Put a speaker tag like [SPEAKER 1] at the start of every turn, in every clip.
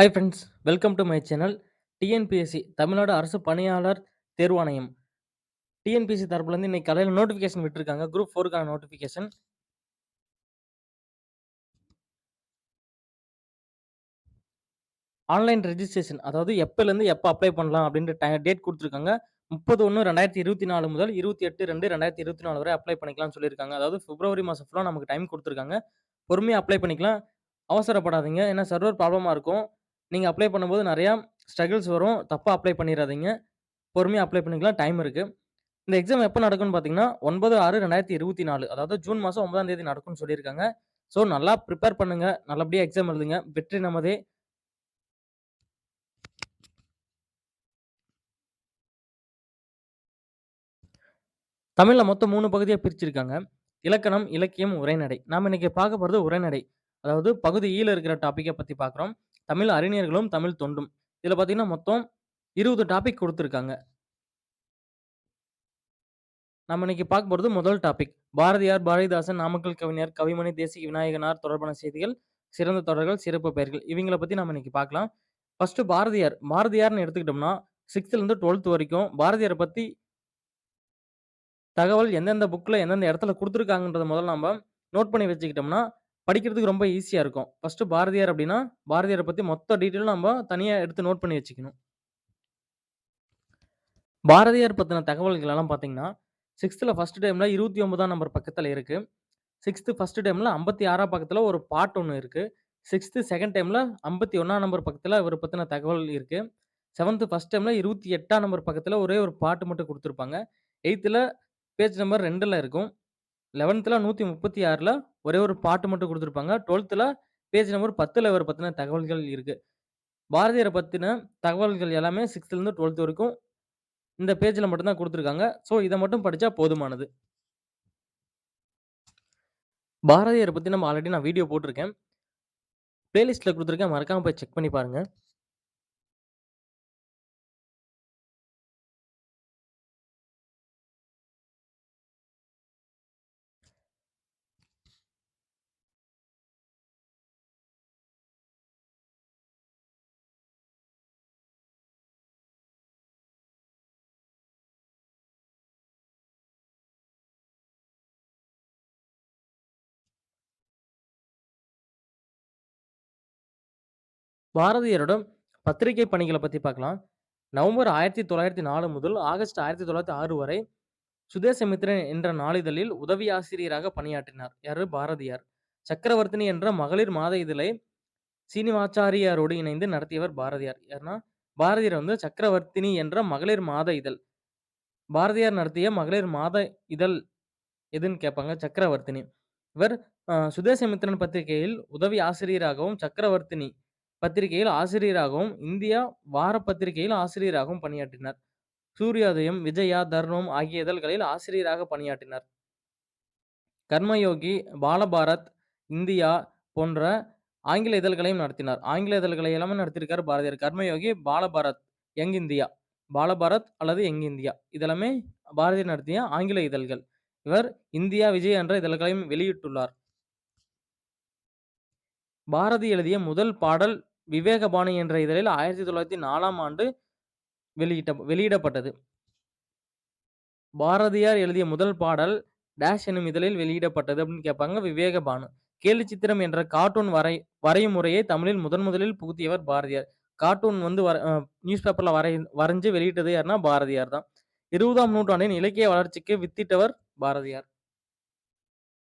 [SPEAKER 1] Hi friends welcome to my channel TNPSC Tamil Nadu அரசு பணியாளர் தேர்வாணையம் டிஎன்பிஎஸ்சி தரப்புலேருந்து இன்னைக்கு காலையில் நோட்டிஃபிகேஷன் விட்டுருக்காங்க குரூப் ஃபோருக்கான நோட்டிஃபிகேஷன் ஆன்லைன் ரெஜிஸ்ட்ரேஷன் அதாவது எப்போலேருந்து எப்போ அப்ளை பண்ணலாம் அப்படின்ற டை டேட் கொடுத்துருக்காங்க. முப்பது ஒன்று ரெண்டாயிரத்தி இருபத்தி நாலு முதல் இருபத்தி எட்டு ரெண்டு ரெண்டாயிரத்தி இருபத்தி நாலு வரை அப்ளை பண்ணிக்கலாம்னு சொல்லியிருக்காங்க. அதாவது பிப்ரவரி மாதம் ஃபுல்லாக நமக்கு டைம் கொடுத்துருக்காங்க. பொறுமையாக அப்ளை பண்ணிக்கலாம். அவசரப்படாதீங்க. ஏன்னா சர்வர் ப்ராப்ளமாக இருக்கும். நீங்கள் அப்ளை பண்ணும்போது நிறையா ஸ்ட்ரகிள்ஸ் வரும். தப்பாக அப்ளை பண்ணிடாதீங்க பொறுமையாக அப்ளை பண்ணிக்கலாம். டைம் இருக்குது இந்த எக்ஸாம் எப்போ நடக்கும்னு பார்த்தீங்கன்னா ஒன்பது ஆறு ரெண்டாயிரத்தி இருபத்தி நாலு. அதாவது ஜூன் மாதம் ஒன்பதாம் தேதி நடக்கும்னு சொல்லியிருக்காங்க. ஸோ நல்லா ப்ரிப்பேர் பண்ணுங்கள் நல்லபடியாக எக்ஸாம் எழுதுங்க. வெற்றி நமதே. தமிழில் மொத்தம் மூணு பகுதியாக பிரிச்சிருக்காங்க. இலக்கணம் இலக்கியம் உரைநடை. நாம் இன்றைக்கி பார்க்க போகிறது உரைநடை. அதாவது பகுதி ஈல இருக்கிற டாப்பிக்கை பற்றி பார்க்குறோம். தமிழ் அறிஞர்களும் தமிழ் தொண்டும். இதில் பார்த்தீங்கன்னா மொத்தம் இருபது டாபிக் கொடுத்துருக்காங்க. நம்ம இன்னைக்கு பார்க்க போகிறது முதல் டாபிக் பாரதியார் பாரதிதாசன் நாமக்கல் கவிஞர் கவிமணி தேசிய விநாயகனார் தொடர்பான செய்திகள் சிறந்த தொடர்கள் சிறப்பு பெயர்கள். இவங்கள பற்றி நம்ம இன்னைக்கு பார்க்கலாம் ஃபஸ்ட்டு பாரதியார். பாரதியார்னு எடுத்துக்கிட்டோம்னா சிக்ஸ்த்துலேருந்து டுவெல்த் வரைக்கும் பாரதியாரை பற்றி தகவல் எந்தெந்த புக்கில் எந்தெந்த இடத்துல கொடுத்துருக்காங்கன்றத முதல்ல நம்ம நோட் பண்ணி வச்சுக்கிட்டோம்னா படிக்கிறதுக்கு ரொம்ப ஈஸியாக இருக்கும். ஃபஸ்ட்டு பாரதியார் அப்படின்னா பாரதியாரை பற்றி மொத்த டீட்டெயிலும் நம்ம தனியாக எடுத்து நோட் பண்ணி வச்சுக்கணும். பாரதியார் பற்றின தகவல்கள் எல்லாம் பார்த்தீங்கன்னா சிக்ஸ்த்தில் ஃபஸ்ட் டைமில் இருபத்தி ஒன்பதாம் நம்பர் பக்கத்தில் இருக்குது சிக்ஸ்த்து ஃபஸ்ட் டைமில் ஐம்பத்தி ஆறாம் பக்கத்தில் ஒரு பாட்டு ஒன்று இருக்குது சிக்ஸ்த்து செகண்ட் டைமில் ஐம்பத்தி ஒன்றாம் நம்பர் பக்கத்தில் இவரை பற்றின தகவல் இருக்குது செவன்த்து ஃபஸ்ட் டைமில் இருபத்தி எட்டாம் நம்பர் பக்கத்தில் ஒரே ஒரு பாட்டு மட்டும் கொடுத்துருப்பாங்க. எயித்தில் பேஜ் நம்பர் ரெண்டில் இருக்கும். லெவன்த்தில் நூற்றி முப்பத்தி ஆறில் ஒரே ஒரு பாட்டு மட்டும் கொடுத்துருப்பாங்க. டுவெல்த்தில் பேஜ் நம்பர் பத்தில் இவரை பற்றின தகவல்கள் இருக்குது பாரதியரை பற்றின தகவல்கள் எல்லாமே சிக்ஸ்த்துலேருந்து டுவெல்த் வரைக்கும் இந்த பேஜில் மட்டும்தான் கொடுத்துருக்காங்க. ஸோ இதை மட்டும் படித்தா போதுமானது. பாரதியரை பற்றி நம்ம ஆல்ரெடி நான் வீடியோ போட்டிருக்கேன். பிளேலிஸ்ட்டில் கொடுத்துருக்கேன். மறக்காமல் போய் செக் பண்ணி பாருங்கள் பாரதியாரோட பத்திரிகை பணிகளை பற்றி பார்க்கலாம். நவம்பர் ஆயிரத்தி தொள்ளாயிரத்தி நாலு முதல் ஆகஸ்ட் ஆயிரத்தி தொள்ளாயிரத்தி ஆறு வரை சுதேசமித்ரன் என்ற நாளிதழில் உதவி ஆசிரியராக பணியாற்றினார். யாரு? பாரதியார். சக்கரவர்த்தினி என்ற மகளிர் மாத இதழை சீனிவாச்சாரியாரோடு இணைந்து நடத்தியவர் பாரதியார். யாருன்னா? பாரதியார் வந்து சக்கரவர்த்தினி என்ற மகளிர் மாத இதழ். பாரதியார் நடத்திய மகளிர் மாத இதழ் எதுன்னு கேட்பாங்க? சக்கரவர்த்தினி. இவர் சுதேசமித்ரன் பத்திரிகையில் உதவி ஆசிரியராகவும் சக்கரவர்த்தினி பத்திரிகையில் ஆசிரியராகவும் இந்தியா வார பத்திரிகையில் ஆசிரியராகவும் பணியாற்றினார். சூரியோதயம் விஜயா தர்ணம் ஆகிய இதழ்களில் ஆசிரியராக பணியாற்றினார். கர்மயோகி பாலபாரத் இந்தியா போன்ற ஆங்கில இதழ்களையும் நடத்தினார். ஆங்கில இதழ்களை எல்லாமே நடத்தியிருக்கார் Bharathiyar. Karmayogi Balabharat Young India. Balabharat அல்லது யங் இந்தியா. இதெல்லாமே பாரதியார் நடத்திய ஆங்கில இதழ்கள். இவர் இந்தியா விஜய் என்ற இதழ்களையும் வெளியிட்டுள்ளார். பாரதி எழுதிய முதல் பாடல் விவேகபாணி என்ற இதழில் ஆயிரத்தி தொள்ளாயிரத்தி நாலாம் ஆண்டு வெளியிட்ட வெளியிடப்பட்டது. பாரதியார் எழுதிய முதல் பாடல் டேஷ் எனும் இதழில் வெளியிடப்பட்டது அப்படின்னு கேட்பாங்க விவேகபானு கேலி சித்திரம் என்ற கார்ட்டூன் வரை வரையும் முறையை தமிழில் முதன் முதலில் புகுத்தியவர் பாரதியார். கார்ட்டூன் வந்து வர நியூஸ் பேப்பரில் வரை வரைஞ்சு வெளியிட்டது யாருன்னா பாரதியார் தான். இருபதாம் நூற்றாண்டின் இலக்கிய வளர்ச்சிக்கு வித்திட்டவர் பாரதியார்.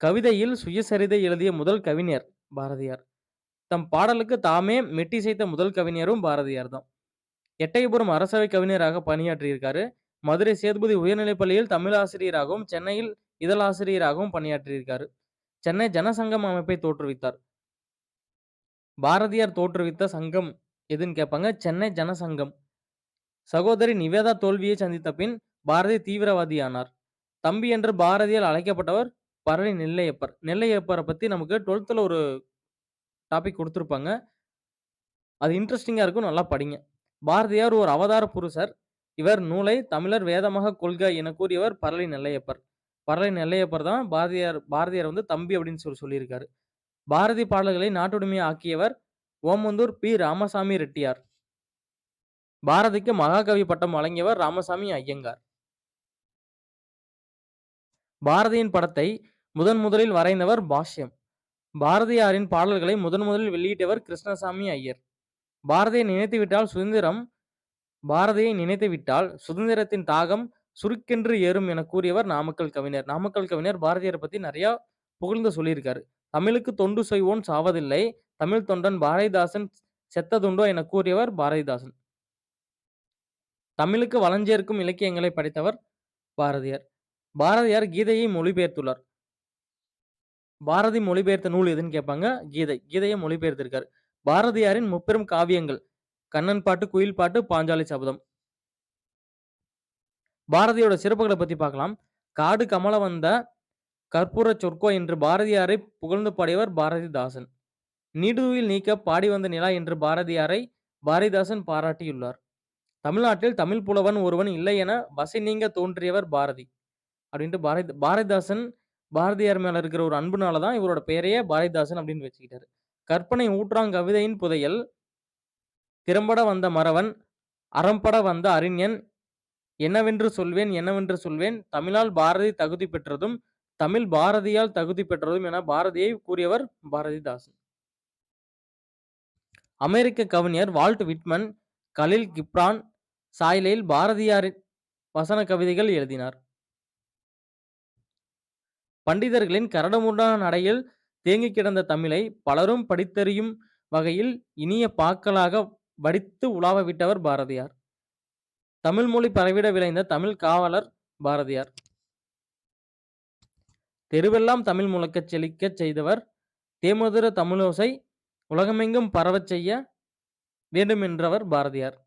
[SPEAKER 1] கவிதையில் சுயசரிதை எழுதிய முதல் கவிஞர் பாரதியார். தம் பாடலுக்கு தாமே மெட்டிசைத்த முதல் கவிஞரும் பாரதியார் தான். எட்டயபுரம் அரசவை கவிஞராக பணியாற்றியிருக்காரு. மதுரை சேதுபதி உயர்நிலைப் பள்ளியில் தமிழ் ஆசிரியராகவும் சென்னையில் இதழாசிரியராகவும் பணியாற்றியிருக்காரு. சென்னை ஜனசங்கம் அமைப்பை தோற்றுவித்தார். பாரதியார் தோற்றுவித்த சங்கம் எதுன்னு கேட்பாங்க? சென்னை ஜனசங்கம். சகோதரி நிவேதா தோல்வியை சந்தித்த பின் பாரதி தீவிரவாதியானார். தம்பி என்று பாரதியால் அழைக்கப்பட்டவர் பரணி நெல்லையப்பர். நெல்லையப்பரை பற்றி நமக்கு டுவெல்த்தில் ஒரு டாபிக் கொடுத்துருப்பாங்க அது இன்ட்ரெஸ்டிங்காக இருக்கும் நல்லா படிங்க பாரதியார் ஒரு அவதார புருஷர் இவர் நூலை தமிழர் வேதமாக கொள்க என கூறியவர் பரளி நெல்லையப்பர் பரளி நெல்லையப்பர் தான் பாரதியார் பாரதியார் வந்து தம்பி அப்படின்னு சொல்லி சொல்லியிருக்காரு பாரதி பாடல்களை நாட்டுடைமை ஆக்கியவர் ஓமந்தூர் பி. ராமசாமி ரெட்டியார். பாரதிக்கு மகாகவி பட்டம் வழங்கியவர் ராமசாமி ஐயங்கார். பாரதியின் படத்தை முதன் முதலில் வரைந்தவர் பாஷ்யம். பாரதியாரின் பாடல்களை முதன் முதலில் வெளியிட்டவர் கிருஷ்ணசாமி ஐயர். பாரதியை நினைத்துவிட்டால் சுதந்திரம் பாரதியை நினைத்துவிட்டால் சுதந்திரத்தின் தாகம் சுருக்கென்று ஏறும் என கூறியவர் நாமக்கல் கவிஞர். நாமக்கல் கவிஞர் பாரதியாரை பத்தி நிறைய புகழ்ந்து சொல்லியிருக்காரு. தமிழுக்கு தொண்டு செய்வோன் சாவதில்லை தமிழ் தொண்டன் பாரதிதாசன் செத்ததுண்டோ என கூறியவர் பாரதிதாசன். தமிழுக்கு வளஞ்சேர்க்கும் இலக்கியங்களை படைத்தவர் பாரதியார். பாரதியார் கீதையை மொழிபெயர்த்துள்ளார். பாரதி மொழிபெயர்த்த நூல் எதுன்னு கேட்பாங்க. கீதை. கீதையை மொழிபெயர்த்திருக்காரு. பாரதியாரின் முப்பெரும் காவியங்கள் கண்ணன் பாட்டு, குயில் பாட்டு, பாஞ்சாலி சபதம். பாரதியோட சிறப்புகளை பத்தி பார்க்கலாம். காடு கமல வந்த கற்பூரச் சொற்கோ என்று பாரதியாரை புகழ்ந்து பாடியவர் பாரதிதாசன். நீடுதுயில் நீக்க பாடி வந்த நிலா என்று பாரதியாரை பாரதிதாசன் பாராட்டியுள்ளார். தமிழ்நாட்டில் தமிழ் புலவன் ஒருவன் இல்லை என வசை நீங்க தோன்றியவர் பாரதி. அப்படின்ட்டு பாரதி பாரதிதாசன் பாரதியார் மேல இருக்கிற ஒரு அன்புனால தான் இவரோட பெயரையே பாரதிதாசன் அப்படின்னு வச்சுக்கிட்டாரு. கற்பனை ஊற்றாங் கவிதையின் புதையல் திறம்பட வந்த மறவன், அறம்பட வந்த அறிஞன் என்னவென்று சொல்வேன் என்னவென்று சொல்வேன் தமிழால் பாரதி தகுதி பெற்றதும், தமிழ் பாரதியால் தகுதி பெற்றதும் என பாரதியை கூறியவர் பாரதிதாசன். அமெரிக்க கவிஞர் வால்ட் விட்மன், கலில் கிப்ரான் சாயலில் பாரதியாரின் வசன கவிதைகள் எழுதினார். பண்டிதர்களின் கரடுமுரடான நடையில் தேங்கி கிடந்த தமிழை பலரும் படித்தறியும் வகையில் இனிய பாக்களாக வடித்து உலாவ விட்டவர் பாரதியார். தமிழ் மொழி பரவிட விளைந்த தமிழ் காவலர் பாரதியார். தெருவெல்லாம் தமிழ் முழக்கச் செழிக்கச் செய்தவர் தேமதுர தமிழோசை உலகமெங்கும் பரவச் செய்ய வேண்டுமென்றவர் பாரதியார்.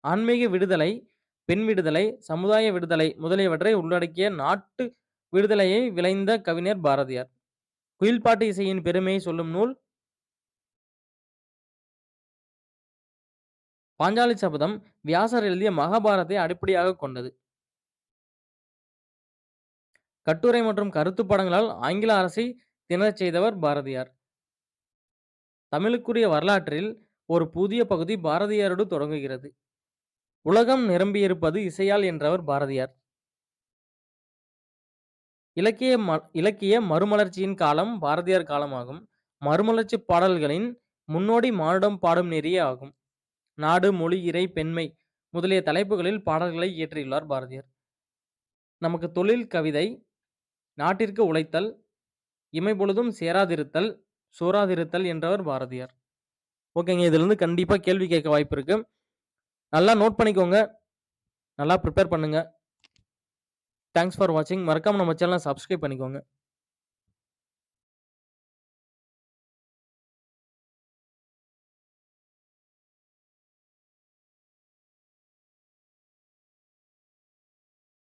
[SPEAKER 1] ஆன்மீக விடுதலை, பெண் விடுதலை, சமுதாய விடுதலை முதலியவற்றை உள்ளடக்கிய நாட்டு விடுதலையை விளைந்த கவிஞர் பாரதியார். குயில்பாட்டு இசையின் பெருமையை சொல்லும் நூல் பாஞ்சாலி சபதம் வியாசர் எழுதிய மகாபாரதத்தை அடிப்படையாகக் கொண்டது. கட்டுரை மற்றும் கருத்துப் படங்களால் ஆங்கில அரசை திணறச் செய்தவர் பாரதியார். தமிழுக்குரிய வரலாற்றில் ஒரு புதிய பகுதி பாரதியாரோடு தொடங்குகிறது. உலகம் நிரம்பியிருப்பது இசையால் என்றவர் பாரதியார். இலக்கிய ம இலக்கிய மறுமலர்ச்சியின் காலம் பாரதியார் காலமாகும். மறுமலர்ச்சிப் பாடல்களின் முன்னோடி மானுடம் பாடும் நெறியே ஆகும். நாடு, மொழி, இறை, பெண்மை முதலிய தலைப்புகளில் பாடல்களை இயற்றியுள்ளார் பாரதியார். நமக்கு தொழில் கவிதை நாட்டிற்கு உழைத்தல், இமைப்பொழுதும் சேராதிருத்தல், சோராதிருத்தல் என்றவர் பாரதியார். ஓகேங்க. இதுலேருந்து கண்டிப்பாக கேள்வி கேட்க வாய்ப்பு இருக்குது நல்லா நோட் பண்ணிக்கோங்க. நல்லா ப்ரிப்பேர் பண்ணுங்கள் தேங்க்ஸ் ஃபார் வாட்சிங். மறக்காமல் நம்ம சேனலை சப்ஸ்கிரைப் பண்ணிக்கோங்க.